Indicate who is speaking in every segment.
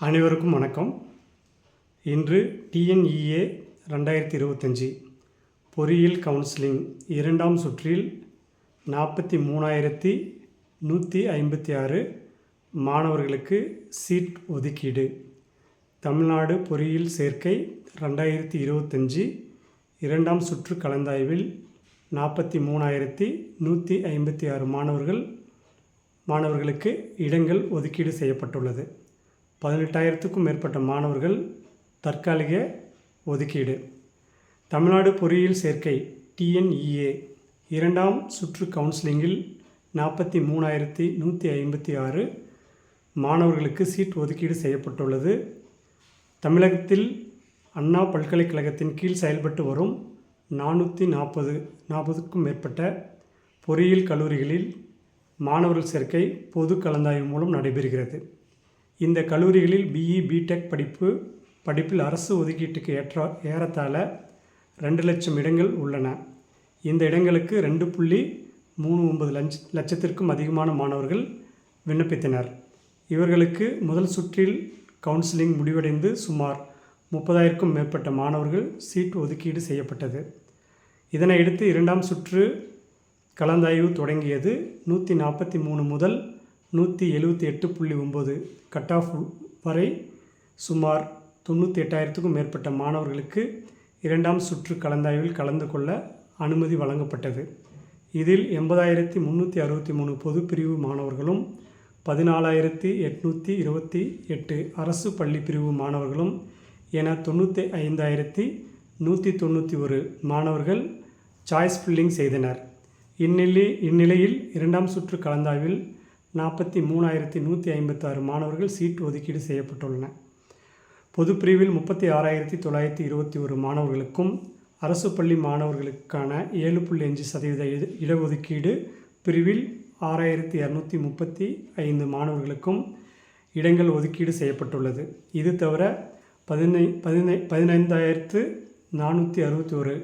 Speaker 1: அனைவருக்கும் வணக்கம். இன்று டிஎன்இஏ ரெண்டாயிரத்தி இருபத்தஞ்சி பொறியியல் கவுன்சிலிங் இரண்டாம் சுற்றில் நாற்பத்தி மூணாயிரத்தி நூற்றி ஐம்பத்தி ஆறு மாணவர்களுக்கு சீட் ஒதுக்கீடு. தமிழ்நாடு பொறியியல் சேர்க்கை ரெண்டாயிரத்தி இருபத்தஞ்சி இரண்டாம் சுற்று கலந்தாய்வில் நாற்பத்தி மூணாயிரத்தி நூற்றி ஐம்பத்தி ஆறு மாணவர்கள் மாணவர்களுக்கு இடங்கள் ஒதுக்கீடு செய்யப்பட்டுள்ளது. பதினெட்டாயிரத்துக்கும் மேற்பட்ட மாணவர்கள் தற்காலிக ஒதுக்கீடு. தமிழ்நாடு பொறியியல் சேர்க்கை டிஎன்இஏ இரண்டாம் சுற்று கவுன்சிலிங்கில் நாற்பத்தி மூணாயிரத்தி நூற்றி ஐம்பத்தி ஆறு மாணவர்களுக்கு சீட் ஒதுக்கீடு செய்யப்பட்டுள்ளது. தமிழகத்தில் அண்ணா பல்கலைக்கழகத்தின் கீழ் செயல்பட்டு வரும் நானூற்றி நாற்பது நாற்பதுக்கும் மேற்பட்ட பொறியியல் கல்லூரிகளில் மாணவர்கள் சேர்க்கை பொது கலந்தாய்வு மூலம் நடைபெறுகிறது. இந்த கல்லூரிகளில் பிஇ பிடெக் படிப்பு படிப்பில் அரசு ஒதுக்கீட்டுக்கு ஏற்ற ஏறத்தாழ ரெண்டு லட்சம் இடங்கள் உள்ளன. இந்த இடங்களுக்கு ரெண்டு புள்ளி மூணு ஒன்பது லட்ச லட்சத்திற்கும் அதிகமான மாணவர்கள் விண்ணப்பித்தனர். இவர்களுக்கு முதல் சுற்றில் கவுன்சிலிங் முடிவடைந்து சுமார் முப்பதாயிரக்கும் மேற்பட்ட மாணவர்கள் சீட் ஒதுக்கீடு செய்யப்பட்டது. இதனையடுத்து இரண்டாம் சுற்று கலந்தாய்வு தொடங்கியது நூற்றி நாற்பத்தி மூணு முதல் நூற்றி எழுபத்தி எட்டு புள்ளி ஒம்பது கட் ஆஃப் வரை சுமார் தொண்ணூற்றி எட்டாயிரத்துக்கும் மேற்பட்ட மாணவர்களுக்கு இரண்டாம் சுற்று கலந்தாய்வில் கலந்து கொள்ள அனுமதி வழங்கப்பட்டது. இதில் எண்பதாயிரத்தி முந்நூற்றி அறுபத்தி மூணு பொதுப்பிரிவு மாணவர்களும் பதினாலாயிரத்தி எட்நூற்றி இருபத்தி எட்டு அரசு பள்ளி பிரிவு மாணவர்களும் என தொண்ணூற்றி ஐந்தாயிரத்தி நூற்றி தொண்ணூற்றி ஒரு மாணவர்கள் சாய்ஸ் ஃபில்லிங் செய்தனர். இந்நிலை இந்நிலையில் இரண்டாம் சுற்று கலந்தாய்வில் நாற்பத்தி மூணாயிரத்தி நூற்றி ஐம்பத்தாறு மாணவர்கள் சீட் ஒதுக்கீடு செய்யப்பட்டுள்ளன. பொது பிரிவில் முப்பத்தி ஆறாயிரத்தி தொள்ளாயிரத்தி இருபத்தி ஒரு மாணவர்களுக்கும் அரசு பள்ளி மாணவர்களுக்கான ஏழு புள்ளி அஞ்சு சதவீத இடஒதுக்கீடு பிரிவில் ஆறாயிரத்தி இரநூத்தி முப்பத்தி ஐந்து மாணவர்களுக்கும் இடங்கள் ஒதுக்கீடு செய்யப்பட்டுள்ளது. இது தவிர பதினை பதினை பதினைந்தாயிரத்து நானூற்றி அறுபத்தி ஒரு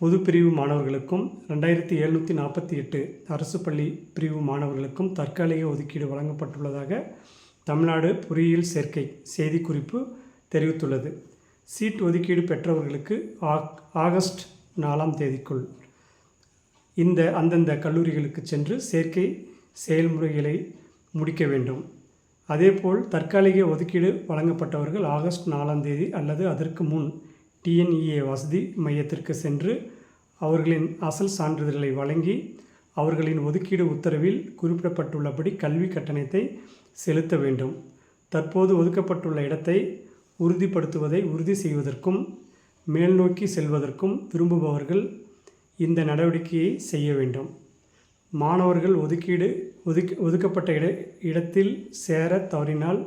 Speaker 1: பொது பிரிவு மாணவர்களுக்கும் ரெண்டாயிரத்தி எழுநூற்றி நாற்பத்தி எட்டு அரசு பள்ளி பிரிவு மாணவர்களுக்கும் தற்காலிக ஒதுக்கீடு வழங்கப்பட்டுள்ளதாக தமிழ்நாடு பொறியியல் சேர்க்கை செய்திக்குறிப்பு தெரிவித்துள்ளது. சீட் ஒதுக்கீடு பெற்றவர்களுக்கு ஆகஸ்ட் நாலாம் தேதிக்குள் இந்த அந்தந்த கல்லூரிகளுக்கு சென்று சேர்க்கை செயல்முறைகளை முடிக்க வேண்டும். அதேபோல் தற்காலிக ஒதுக்கீடு வழங்கப்பட்டவர்கள் ஆகஸ்ட் நாலாம் தேதி அல்லது அதற்கு முன் டிஎன்இஏ வசதி மையத்திற்கு சென்று அவர்களின் அசல் சான்றிதழ்களை வழங்கி அவர்களின் ஒதுக்கீடு உத்தரவில் குறிப்பிடப்பட்டுள்ளபடி கல்வி கட்டணத்தை செலுத்த வேண்டும். தற்போது ஒதுக்கப்பட்டுள்ள இடத்தை உறுதிப்படுத்துவதை உறுதி செய்வதற்கும் மேல்நோக்கி செல்வதற்கும் விரும்புபவர்கள் இந்த நடவடிக்கையை செய்ய வேண்டும். மாணவர்கள் ஒதுக்கீடு ஒதுக்கி ஒதுக்கப்பட்ட இட இடத்தில் சேர தவறினால்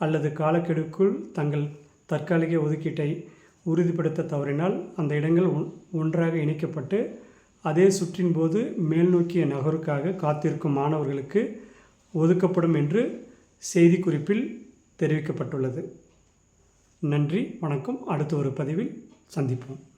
Speaker 1: அல்லது காலக்கெடுக்குள் தங்கள் தற்காலிக ஒதுக்கீட்டை உறுதிப்படுத்த தவறினால் அந்த இடங்கள் ஒன்றாக இணைக்கப்பட்டு அதே சுற்றின் போது மேல்நோக்கிய நகருக்காக காத்திருக்கும் மாணவர்களுக்கு ஒதுக்கப்படும் என்று செய்திக்குறிப்பில் தெரிவிக்கப்பட்டுள்ளது. நன்றி வணக்கம். அடுத்த ஒரு பதிவில் சந்திப்போம்.